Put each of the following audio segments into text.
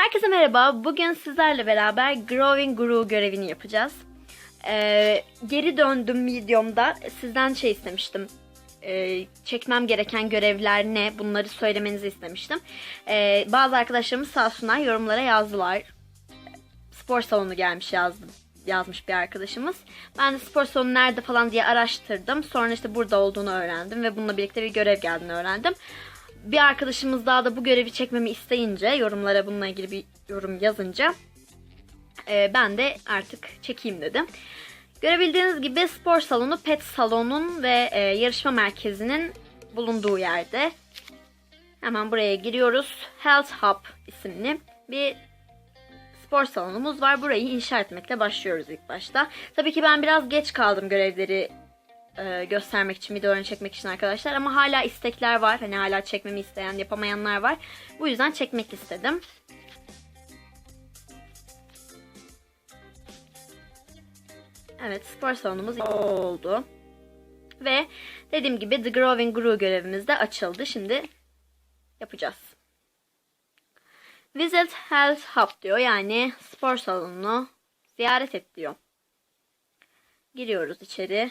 Herkese merhaba. Bugün sizlerle beraber Growing Guru görevini yapacağız. Ee, geri döndüm videomda sizden şey istemiştim. Ee, çekmem gereken görevler ne? Bunları söylemenizi istemiştim. Ee, bazı arkadaşlarımız sağ olsunlar yorumlara yazdılar. Spor salonu gelmiş yazdı, yazmış bir arkadaşımız. Ben de spor salonu nerede falan diye araştırdım. Sonra işte burada olduğunu öğrendim ve bununla birlikte bir görev geldiğini öğrendim bir arkadaşımız daha da bu görevi çekmemi isteyince yorumlara bununla ilgili bir yorum yazınca e, ben de artık çekeyim dedim. Görebildiğiniz gibi spor salonu pet salonun ve e, yarışma merkezinin bulunduğu yerde. Hemen buraya giriyoruz. Health Hub isimli bir spor salonumuz var. Burayı inşa etmekle başlıyoruz ilk başta. Tabii ki ben biraz geç kaldım görevleri e, göstermek için, videolarını çekmek için arkadaşlar. Ama hala istekler var. Hani hala çekmemi isteyen, yapamayanlar var. Bu yüzden çekmek istedim. Evet, spor salonumuz oldu. Ve dediğim gibi The Growing Guru görevimiz de açıldı. Şimdi yapacağız. Visit Health Hub diyor. Yani spor salonunu ziyaret et diyor. Giriyoruz içeri.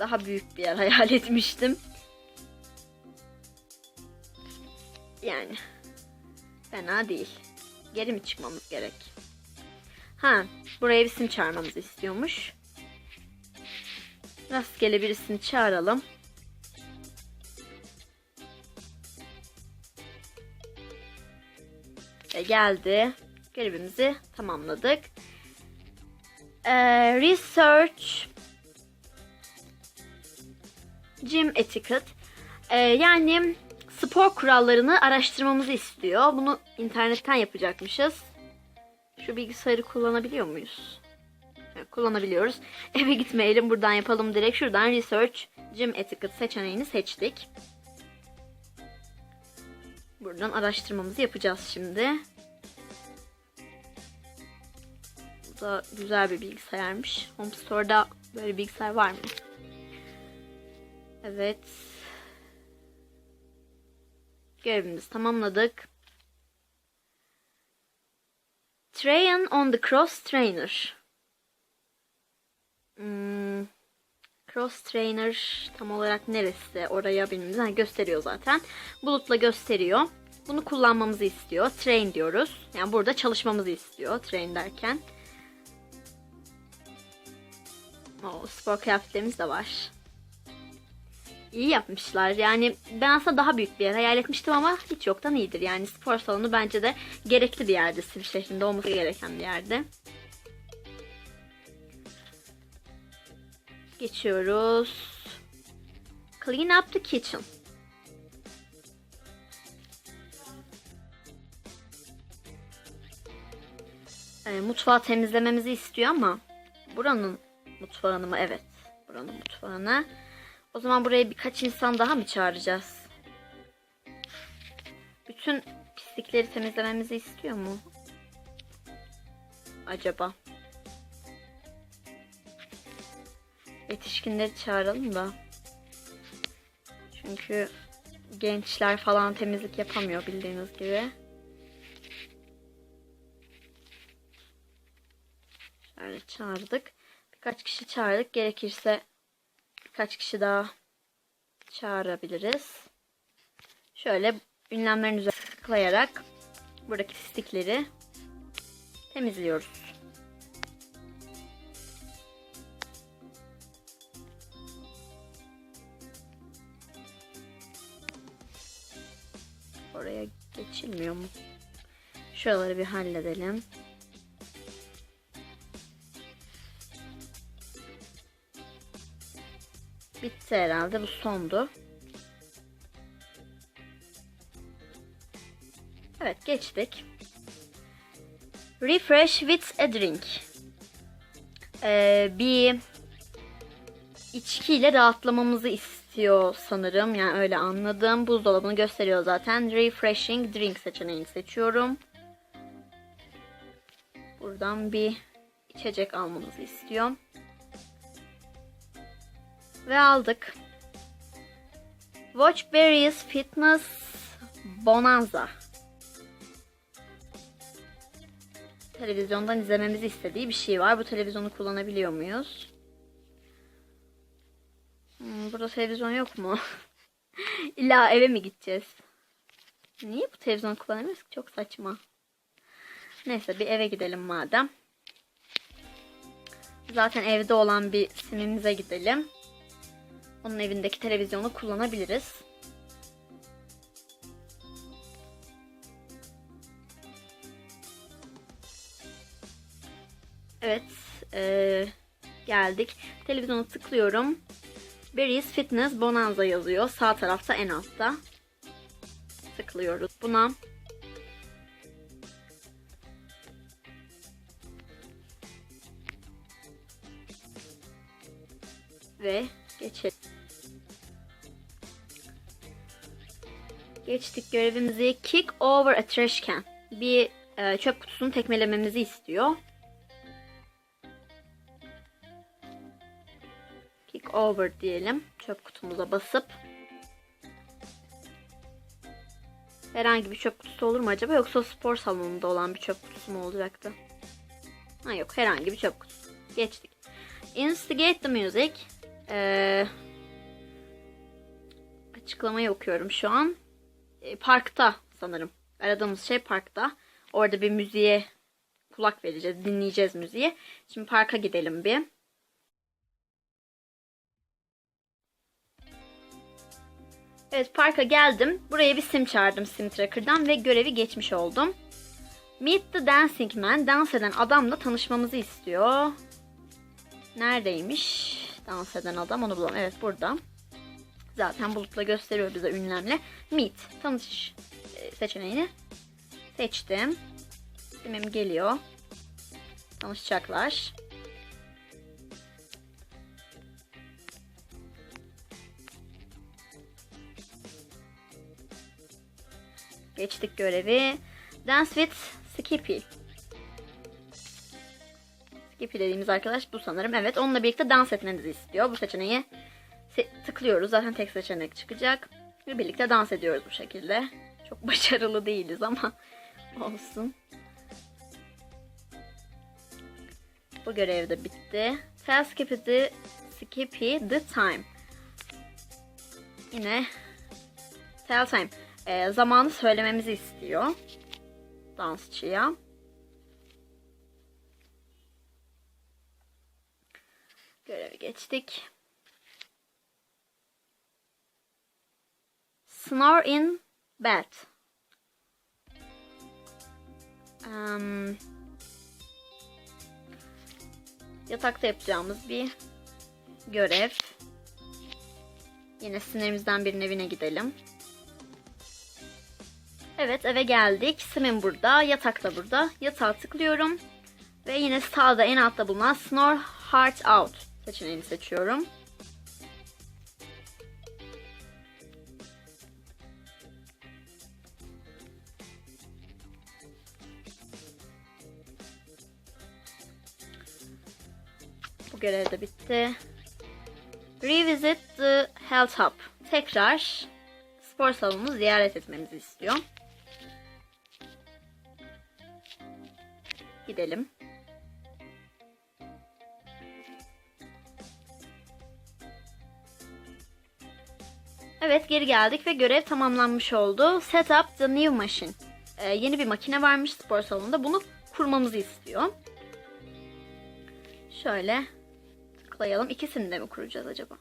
Daha büyük bir yer hayal etmiştim. Yani fena değil. Geri mi çıkmamız gerek? Ha, buraya bir isim çağırmamızı istiyormuş. Rastgele birisini çağıralım. Ve geldi. Görevimizi tamamladık. Ee, research Gym Etiquette. Ee, yani spor kurallarını araştırmamızı istiyor. Bunu internetten yapacakmışız. Şu bilgisayarı kullanabiliyor muyuz? Evet, kullanabiliyoruz. Eve gitmeyelim buradan yapalım direkt. Şuradan Research Gym Etiquette seçeneğini seçtik. Buradan araştırmamızı yapacağız şimdi. Bu da güzel bir bilgisayarmış. Home Store'da böyle bilgisayar var mı? Evet. Görevimizi tamamladık. Train on the cross trainer. Hmm. Cross trainer tam olarak neresi? Oraya bilmiyoruz. Yani gösteriyor zaten. Bulutla gösteriyor. Bunu kullanmamızı istiyor. Train diyoruz. Yani burada çalışmamızı istiyor. Train derken. O spor kıyafetlerimiz de var iyi yapmışlar. Yani ben aslında daha büyük bir yer hayal etmiştim ama hiç yoktan iyidir. Yani spor salonu bence de gerekli bir yerde. Sivil şehrinde olması gereken bir yerde. Geçiyoruz. Clean up the kitchen. E, mutfağı temizlememizi istiyor ama buranın mutfağını mı? Evet. Buranın mutfağını. O zaman buraya birkaç insan daha mı çağıracağız? Bütün pislikleri temizlememizi istiyor mu? Acaba? Yetişkinleri çağıralım da. Çünkü gençler falan temizlik yapamıyor bildiğiniz gibi. Şöyle çağırdık. Birkaç kişi çağırdık. Gerekirse birkaç kişi daha çağırabiliriz. Şöyle ünlemlerin üzerine tıklayarak buradaki stikleri temizliyoruz. Oraya geçilmiyor mu? Şuraları bir halledelim. Bitti herhalde. Bu sondu. Evet geçtik. Refresh with a drink. Ee, bir içkiyle rahatlamamızı istiyor sanırım. Yani öyle anladım. Buzdolabını gösteriyor zaten. Refreshing drink seçeneğini seçiyorum. Buradan bir içecek almamızı istiyor. Ve aldık. Watch various fitness bonanza. Televizyondan izlememizi istediği bir şey var. Bu televizyonu kullanabiliyor muyuz? Hmm, burada televizyon yok mu? İlla eve mi gideceğiz? Niye bu televizyonu kullanamıyoruz ki? Çok saçma. Neyse bir eve gidelim madem. Zaten evde olan bir simimize gidelim. Onun evindeki televizyonu kullanabiliriz. Evet. eee, geldik. Televizyonu tıklıyorum. Berries Fitness Bonanza yazıyor. Sağ tarafta en altta. Tıklıyoruz buna. Ve geçelim. Geçtik görevimizi. Kick over a trash can. Bir e, çöp kutusunu tekmelememizi istiyor. Kick over diyelim. Çöp kutumuza basıp. Herhangi bir çöp kutusu olur mu acaba yoksa spor salonunda olan bir çöp kutusu mu olacaktı? Ha yok herhangi bir çöp kutusu. Geçtik. Instigate the music. Ee, açıklamayı okuyorum şu an. Ee, parkta sanırım. Aradığımız şey parkta. Orada bir müziğe kulak vereceğiz, dinleyeceğiz müziği. Şimdi parka gidelim bir. Evet parka geldim. Buraya bir sim çağırdım sim tracker'dan ve görevi geçmiş oldum. Meet the Dancing Man. Dans eden adamla tanışmamızı istiyor. Neredeymiş? Dans eden adam onu bulalım. Evet burada. Zaten bulutla gösteriyor bize ünlemle. Meet. Tanış e, seçeneğini seçtim. Simim geliyor. Tanışacaklar. Geçtik görevi. Dance with Skippy. Skippy dediğimiz arkadaş bu sanırım. Evet onunla birlikte dans etmemizi istiyor. Bu seçeneği se- tıklıyoruz. Zaten tek seçenek çıkacak. Ve birlikte dans ediyoruz bu şekilde. Çok başarılı değiliz ama olsun. Bu görev de bitti. Tell Skippy the, Skippy the time. Yine tell time. Ee, zamanı söylememizi istiyor. Dansçıya. Görevi geçtik. Snore in bed. Em, yatakta yapacağımız bir görev. Yine sinirimizden birinin evine gidelim. Evet eve geldik. Simim burada. Yatak da burada. Yatağa tıklıyorum. Ve yine sağda en altta bulunan Snore Heart Out seçeneğini seçiyorum. Görev de bitti. Revisit the Health Hub. Tekrar spor salonunu ziyaret etmemizi istiyor. Gidelim. Evet geri geldik ve görev tamamlanmış oldu. Set up the new machine. Ee, yeni bir makine varmış spor salonunda. Bunu kurmamızı istiyor. Şöyle tıklayalım. İkisini de mi kuracağız acaba?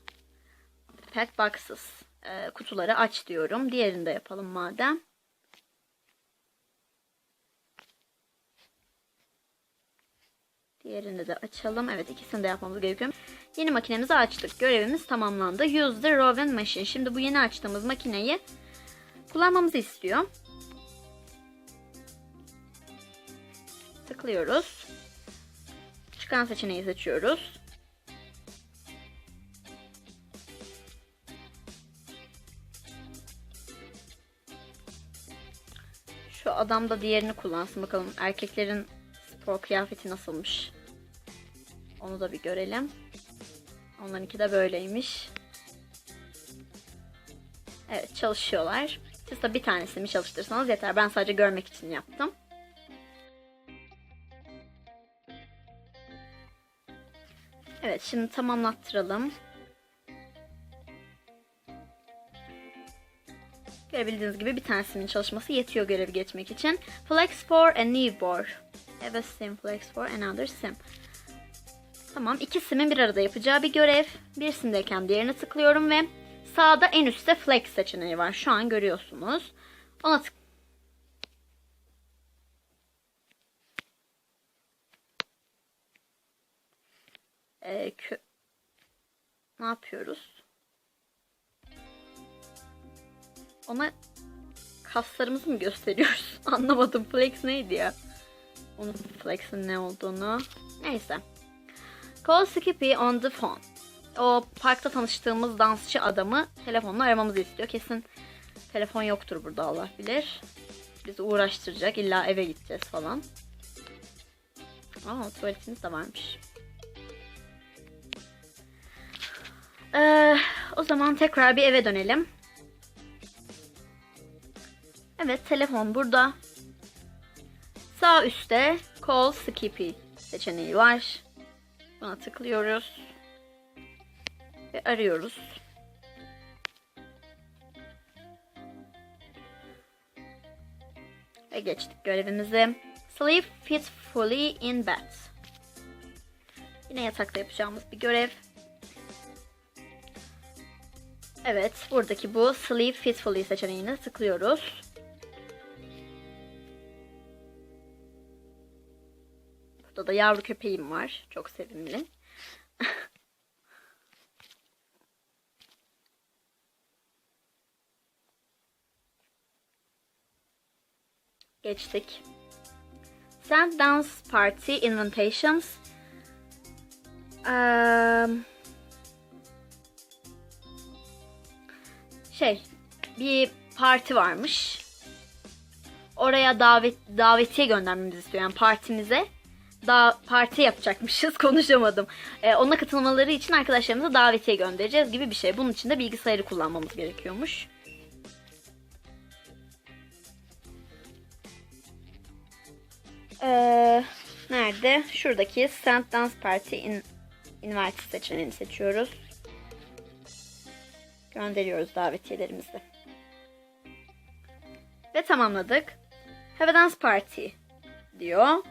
Pack boxes. Ee, kutuları aç diyorum. Diğerini de yapalım madem. Diğerini de açalım. Evet ikisini de yapmamız gerekiyor. Yeni makinemizi açtık. Görevimiz tamamlandı. Use the Rowan Machine. Şimdi bu yeni açtığımız makineyi kullanmamızı istiyor. Tıklıyoruz. Çıkan seçeneği seçiyoruz. Şu adam da diğerini kullansın bakalım. Erkeklerin spor kıyafeti nasılmış? Onu da bir görelim. Onlarınki de böyleymiş. Evet çalışıyorlar. Siz de bir tanesini çalıştırsanız yeter. Ben sadece görmek için yaptım. Evet şimdi tamamlattıralım. Görebildiğiniz gibi bir tanesinin çalışması yetiyor görevi geçmek için. Flex for a new board. Have a sim flex for another sim. Tamam iki simin bir arada yapacağı bir görev. Birisindeyken diğerine tıklıyorum ve sağda en üstte flex seçeneği var. Şu an görüyorsunuz. Ona tık Ee, kö- ne yapıyoruz? Ona kaslarımızı mı gösteriyoruz? Anlamadım. Flex neydi ya? Onun flex'in ne olduğunu. Neyse. Call Skippy on the phone. O parkta tanıştığımız dansçı adamı telefonla aramamızı istiyor. Kesin telefon yoktur burada Allah bilir. Bizi uğraştıracak. İlla eve gideceğiz falan. Aa tuvaletimiz de varmış. Ee, o zaman tekrar bir eve dönelim. Evet telefon burada. Sağ üstte Call Skippy seçeneği var. Buna tıklıyoruz. Ve arıyoruz. Ve geçtik görevimizi. Sleep peacefully in bed. Yine yatakta yapacağımız bir görev. Evet, buradaki bu Sleep Peacefully seçeneğine tıklıyoruz. Da yavru köpeğim var. Çok sevimli. Geçtik. Send Dance Party Invitations. Eee... şey bir parti varmış. Oraya davet davetiye göndermemizi istiyor. Yani partimize da parti yapacakmışız. Konuşamadım. Ee, ona katılmaları için arkadaşlarımıza davetiye göndereceğiz gibi bir şey. Bunun için de bilgisayarı kullanmamız gerekiyormuş. Ee, nerede? Şuradaki Send Dance Party in Invite seçeneğini seçiyoruz. Gönderiyoruz davetiyelerimizi. Ve tamamladık. Have a dance party diyor.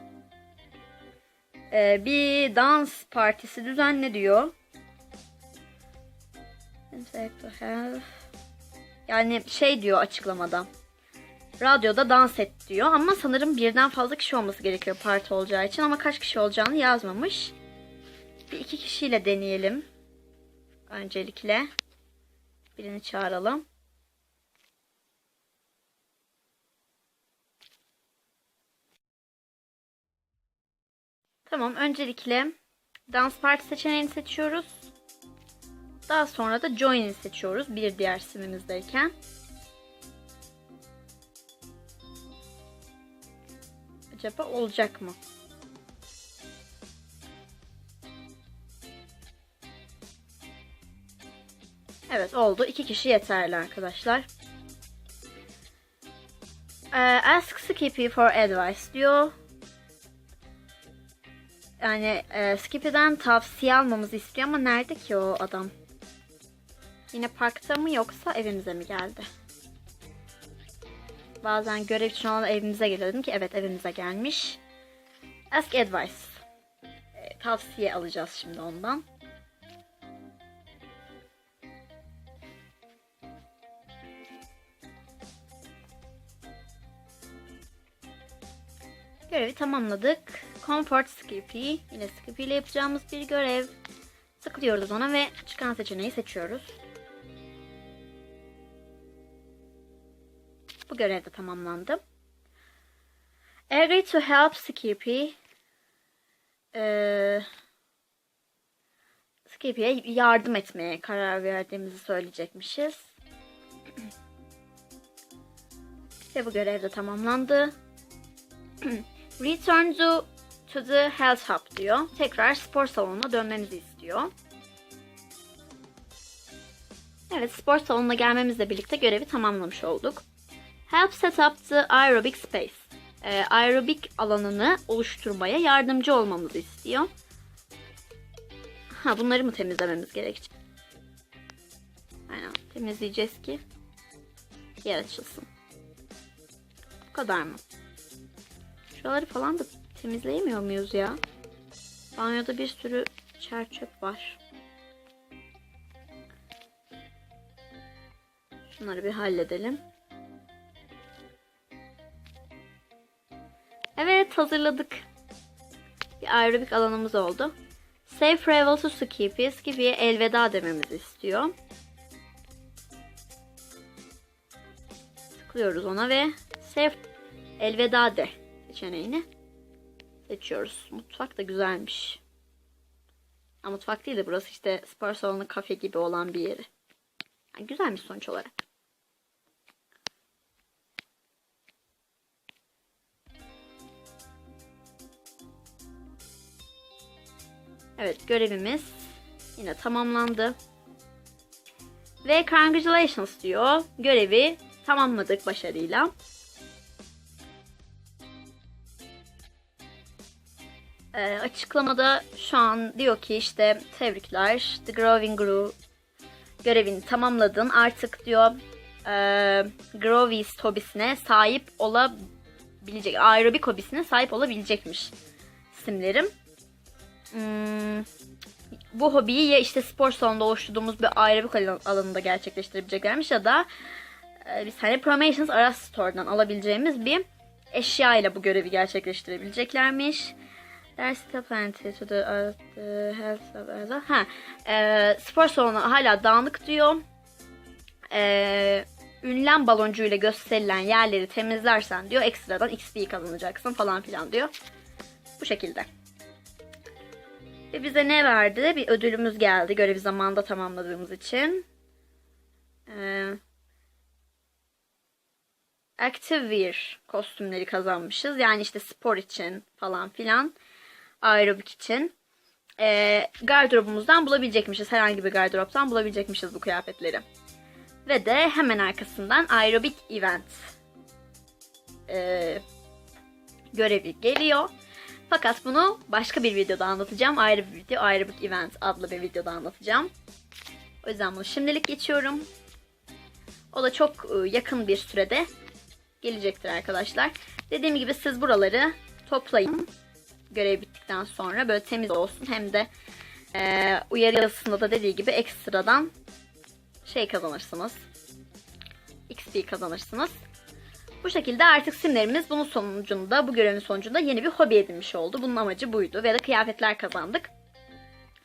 Ee, bir dans partisi düzenle diyor. Yani şey diyor açıklamada. Radyoda dans et diyor ama sanırım birden fazla kişi olması gerekiyor parti olacağı için ama kaç kişi olacağını yazmamış. Bir iki kişiyle deneyelim. Öncelikle. Birini çağıralım. Tamam öncelikle dans parti seçeneğini seçiyoruz. Daha sonra da join'i seçiyoruz bir diğer simimizdeyken. Acaba olacak mı? Evet oldu. İki kişi yeterli arkadaşlar. Ee, ask Skippy for advice diyor. Yani e, Skippy'den tavsiye almamızı istiyor ama nerede ki o adam? Yine parkta mı yoksa evimize mi geldi? Bazen görev için olan evimize geliyor. Dedim ki evet evimize gelmiş. Ask advice. E, tavsiye alacağız şimdi ondan. Görevi tamamladık. Comfort Skippy. Yine Skippy ile yapacağımız bir görev. Tıklıyoruz ona ve çıkan seçeneği seçiyoruz. Bu görev de tamamlandı. Agree to help Skippy. Ee, Skippy'ye yardım etmeye karar verdiğimizi söyleyecekmişiz. Ve bu görev de tamamlandı. Return to, to the health hub diyor. Tekrar spor salonuna dönmemizi istiyor. Evet spor salonuna gelmemizle birlikte görevi tamamlamış olduk. Help set up the aerobic space. Ee, aerobik alanını oluşturmaya yardımcı olmamızı istiyor. Ha bunları mı temizlememiz gerekecek? Aynen temizleyeceğiz ki yer açılsın. Bu kadar mı? Şuraları falan da temizleyemiyor muyuz ya? Banyoda bir sürü çer çöp var. Şunları bir halledelim. Evet hazırladık. Bir aerobik alanımız oldu. Safe travel to ski Skibi'ye elveda dememizi istiyor. Tıklıyoruz ona ve safe elveda de seçeneğini seçiyoruz. Mutfak da güzelmiş. Ama mutfak değil de burası işte spor salonu kafe gibi olan bir yeri. Yani güzelmiş sonuç olarak. Evet görevimiz yine tamamlandı. Ve congratulations diyor. Görevi tamamladık başarıyla. Açıklamada şu an diyor ki işte tebrikler The Growing Grew görevini tamamladın. Artık diyor e, Growist hobisine sahip olabilecek, aerobik hobisine sahip olabilecekmiş simlerim. Hmm, bu hobiyi ya işte spor salonunda oluşturduğumuz bir aerobik alan- alanında gerçekleştirebileceklermiş ya da e, biz hani Promotions Aras Store'dan alabileceğimiz bir eşya ile bu görevi gerçekleştirebileceklermiş. Ders the health of ha, e, spor salonu hala dağınık diyor. E, ünlem baloncuğuyla gösterilen yerleri temizlersen diyor ekstradan XP kazanacaksın falan filan diyor. Bu şekilde. Ve bize ne verdi? Bir ödülümüz geldi görevi zamanında tamamladığımız için. Ee, Active Wear kostümleri kazanmışız. Yani işte spor için falan filan. Aerobik için. Ee, gardırobumuzdan bulabilecekmişiz. Herhangi bir gardıroptan bulabilecekmişiz bu kıyafetleri. Ve de hemen arkasından aerobik event ee, görevi geliyor. Fakat bunu başka bir videoda anlatacağım. Ayrı bir video, Aerobik Event adlı bir videoda anlatacağım. O yüzden bunu şimdilik geçiyorum. O da çok e, yakın bir sürede gelecektir arkadaşlar. Dediğim gibi siz buraları toplayın. Görev bittikten sonra böyle temiz olsun. Hem de e, uyarı yazısında da dediği gibi ekstradan şey kazanırsınız. XP kazanırsınız. Bu şekilde artık simlerimiz bunun sonucunda, bu görevin sonucunda yeni bir hobi edinmiş oldu. Bunun amacı buydu ve de kıyafetler kazandık.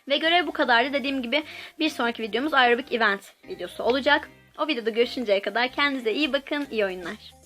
Ve görev bu kadardı. Dediğim gibi bir sonraki videomuz aerobik event videosu olacak. O videoda görüşünceye kadar kendinize iyi bakın, iyi oyunlar.